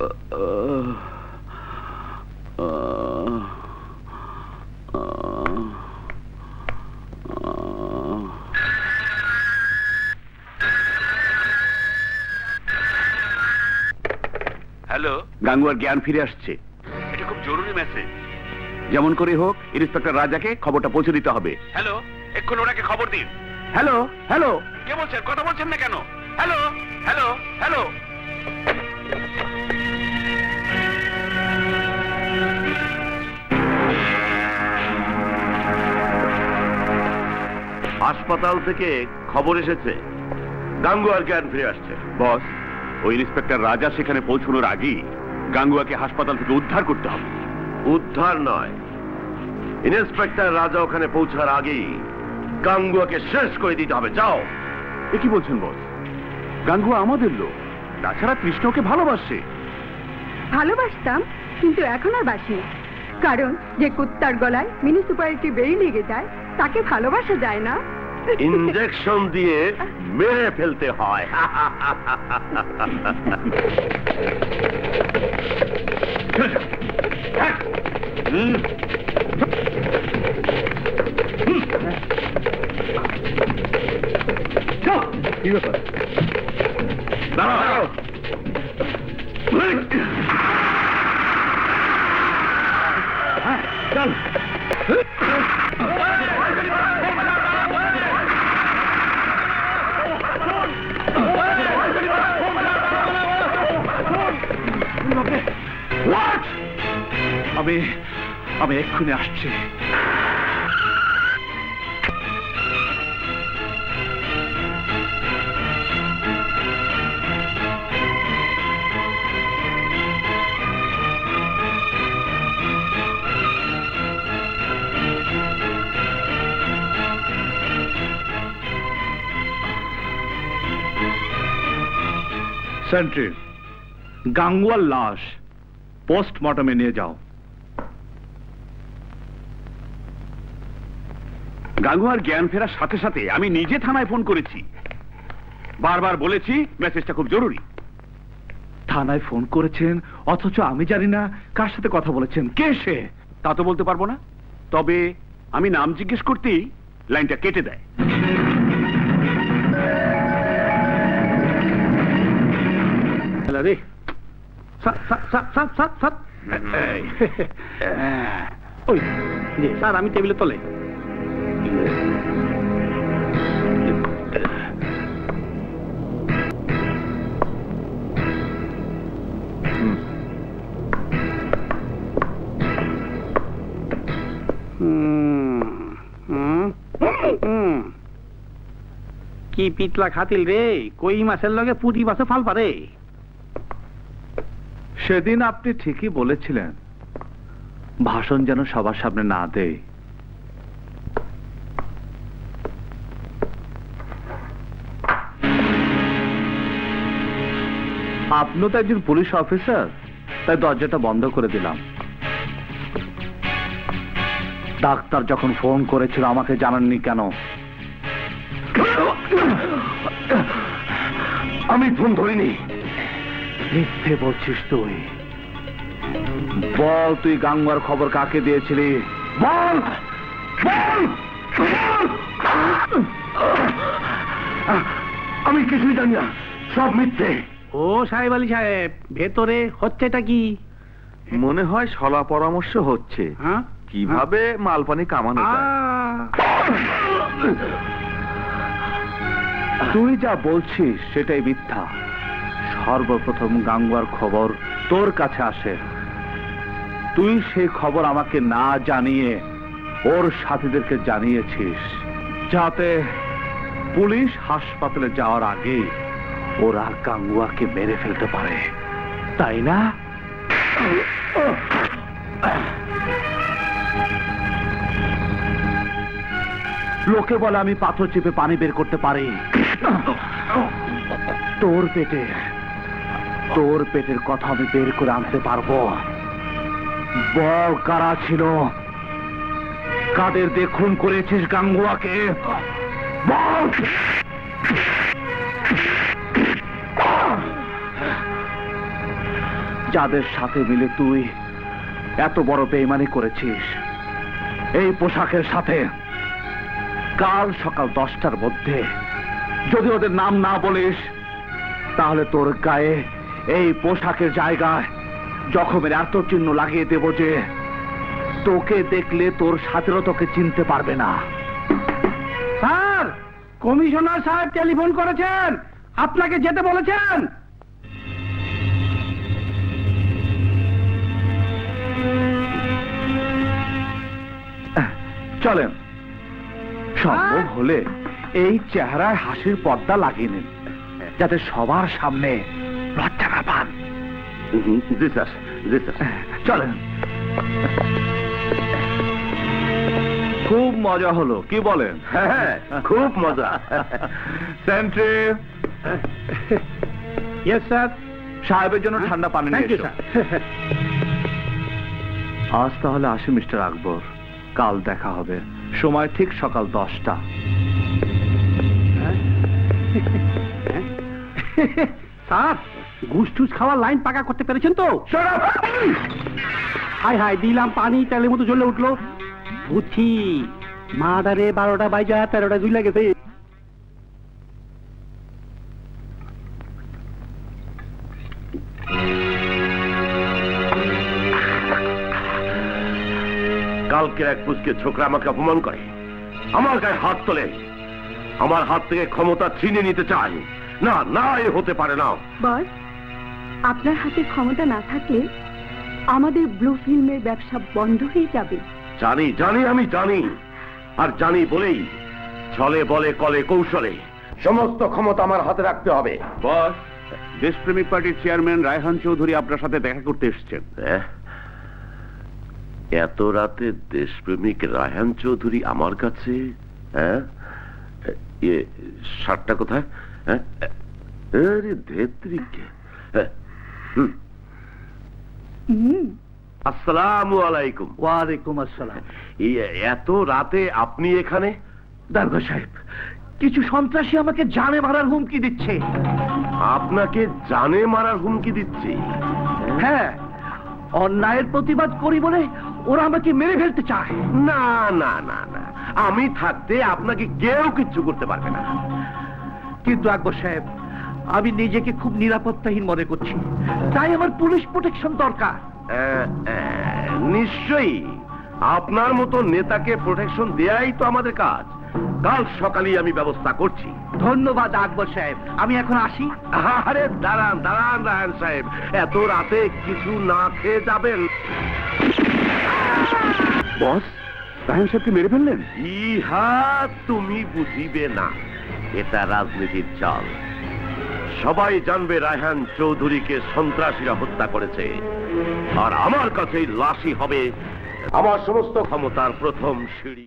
Hello Gangwar জ্ঞান ফিরে আসছে। এটা খুব জরুরি মেসেজ যেমন করে হোক ইন্সপেক্টর রাজাকে খবরটা পৌঁছে দিতে হবে। হ্যালো এক্ষুনি ওনাকে খবর দিন। হ্যালো হ্যালো কে বলছেন? কথা বলছেন না কেন? হ্যালো হ্যালো হ্যালো হাসপাতাল থেকে খবর এসেছে। গাঙ্গুয়ার জ্ঞান ফিরে আসছে। বস ওই ইন্সপেক্টর রাজা সেখানে পৌঁছানোর আগেই গাঙ্গুয়াকে হাসপাতাল থেকে উদ্ধার করতে হবে। উদ্ধার নয়। ইন্সপেক্টর রাজা ওখানে পৌঁছার আগেই গাঙ্গুয়াকে শেষ করে দিতে হবে। যাও। এ কি বলছেন বস? গাঙ্গুয়া আমাদের লোক। তাছাড়া কৃষ্ণকে ভালোবাসে। ভালোবাসতাম কিন্তু এখন আর বাসি না। কারণ যে কুত্তার গলায় মিউনিসিপ্যালিটি বেরি লেগে যায় তাকে ভালোবাসা যায় না। ইঞ্জেকশন দিয়ে মেরে ফেলতে হয়। দাঁড়াও। আমি আমি এক্ষুনি আসছি। সেন্ট্রি গাঙ্গুয়ার লাশ পোস্টমর্টমে নিয়ে যাও। গাঙ্গুয়ার জ্ঞান ফেরার সাথে সাথে আমি নিজে থানায় ফোন করেছি। বারবার বলেছি মেসেজটা খুব জরুরি। থানায় ফোন করেছেন অথচ আমি জানি না কার সাথে কথা বলেছেন। কে সে? তা তো বলতে পারব না। তবে আমি নাম জিজ্ঞেস করতেই লাইনটা কেটে দেয়। রে। স্যার আমি টেবিলে তলে কি পিতলা খাতিল রে? কই মাছের লগে পুঁটি মাছে ফাল পারে? সেদিন আপনি ঠিকই বলেছিলেন। ভাষণ যেন সবার সামনে না দেয়। আপনিও তো একজন পুলিশ অফিসার। তাই দরজাটা বন্ধ করে দিলাম। ডাক্তার যখন ফোন করেছিল, আমাকে জানাননি কেন? আমি ফোন ধরিনি। মিথ্যে বলছিস তুই। বল তুই গাঙ্গুয়ার খবর কাকে দিয়েছিলি? বল! আমি কিছুই জানি না। সব মিথ্যে। ও সাহেব আলী সাহেব ভেতরে হচ্ছেটা কি? মনে হয় সলা পরামর্শ হচ্ছে। হ্যাঁ? কীভাবে মালপানি কামানো তুই যা বলছিস সেটাই মিথ্যা। সর্বপ্রথম গাঙ্গুয়ার খবর তোর কাছে আসে। তুই সেই খবর আমাকে না জানিয়ে ওর সাথীদেরকে জানিয়েছিস। যাতে পুলিশ হাসপাতালে যাওয়ার আগে ওরা গাঙ্গুয়াকে মেরে ফেলতে পারে। তাই না? লোকে বলে আমি পাথর চেপে পানি বের করতে পারি। তোর পেটে, তোর পেটের কথা আমি বের করে আনতে পারব। বল কারা ছিল? কাদের দেখুন করেছিস গাঙ্গুয়াকে বল! যাদের সাথে মিলে তুই এত বড় বেইমানি করেছিস, এই পোশাকের সাথে কাল সকাল দশটার মধ্যে যদি ওদের নাম না বলিস, তাহলে তোর গায়ে এই পোশাকের জায়গায় জখমের এত চিহ্ন লাগিয়ে দেব যে তোকে দেখলে তোর সাথেও তোকে চিনতে পারবে না। স্যার, কমিশনার সাহেব টেলিফোন করেছেন। আপনাকে যেতে বলেছেন। চলেন। সম্ভব হলে এই চেহারায় হাসির পর্দা লাগিয়ে নিন যাতে সবার সামনে লজ্জা না পান। জি স্যার জি স্যার। চলেন। খুব মজা হলো কি বলেন? হ্যাঁ খুব মজা। সেন্ট্রি? ইয়েস স্যার সাহেবের জন্য ঠান্ডা পানি নিয়ে এসো। আজ তাহলে আসি মিস্টার আকবর। কাল দেখা হবে। সময় ঠিক সকাল দশটা। স্যার ঘুষ টুস খাওয়ার লাইন পাকা করতে পেরেছেন তো? হাই হাই দিলাম পানি তেলের মতো জ্বলে উঠল। বুঝছি মাদারে বারোটা বাইজা তেরোটা দুই গেছে কালকের এক পুচকে ছোকরা আমাকে অপমান করে। আমার গায়ে হাত তোলে। আমার হাত থেকে ক্ষমতা ছিনিয়ে নিতে চায়। না না এ হতে পারে না। বস আপনার হাতে ক্ষমতা না থাকলে আমাদের ব্লু ফিল্মের ব্যবসা বন্ধ হয়ে যাবে। জানি জানি আমি জানি। আর জানি বলেই ছলে বলে কলে কৌশলে। সমস্ত ক্ষমতা আমার হাতে রাখতে হবে। বস দেশপ্রেমিক পার্টির চেয়ারম্যান রায়হান চৌধুরী আপনার সাথে দেখা করতে এসেছেন। হ্যাঁ? এত রাতে দেশপ্রেমিক রায়হান চৌধুরী আমার কাছে? হ্যাঁ? ইয়ে শার্টটা কোথায়? হ্যাঁ? আরে ধেত্রিকে হ্যাঁ, আসসালামু আলাইকুম। ওয়ালাইকুম আসসালাম। এত রাতে আপনি এখানে? দারোগা সাহেব কিছু সন্ত্রাসী আমাকে জানে মারার হুমকি দিচ্ছে। আপনাকে জানে মারার হুমকি দিচ্ছি? হ্যাঁ অন্যায়ের প্রতিবাদ করি বলে ওরা আমাকে মেরে ফেলতে চায়। না না না না। আমি থাকতে আপনাকে কেউ কিচ্ছু করতে পারবে না। কিন্তু আকবর সাহেব আমি নিজেকে খুব নিরাপত্তাহীন মনে করছি। তাই আমার পুলিশ প্রোটেকশন দরকার। নিশ্চয়ই। আপনার মতো নেতাকে প্রোটেকশন দেয়াই তো আমাদের কাজ। কাল সকালেই আমি ব্যবস্থা করছি। ধন্যবাদ আকবর সাহেব। আমি এখন আসি। আরে দাঁড়ান দাঁড়ান রায়ন সাহেব। এত রাতে কিছু না খেয়ে যাবেন। বস, রায়হান সাহেবকে মেরে ফেললেন? ইহা তুমি বুঝিবে না। এটা রাজনীতির চাল। সবাই জানবে রায়হান চৌধুরীকে সন্ত্রাসীরা হত্যা করেছে। আর আমার কাছেই লাশই হবে। আমার সমস্ত ক্ষমতার প্রথম সিঁড়ি।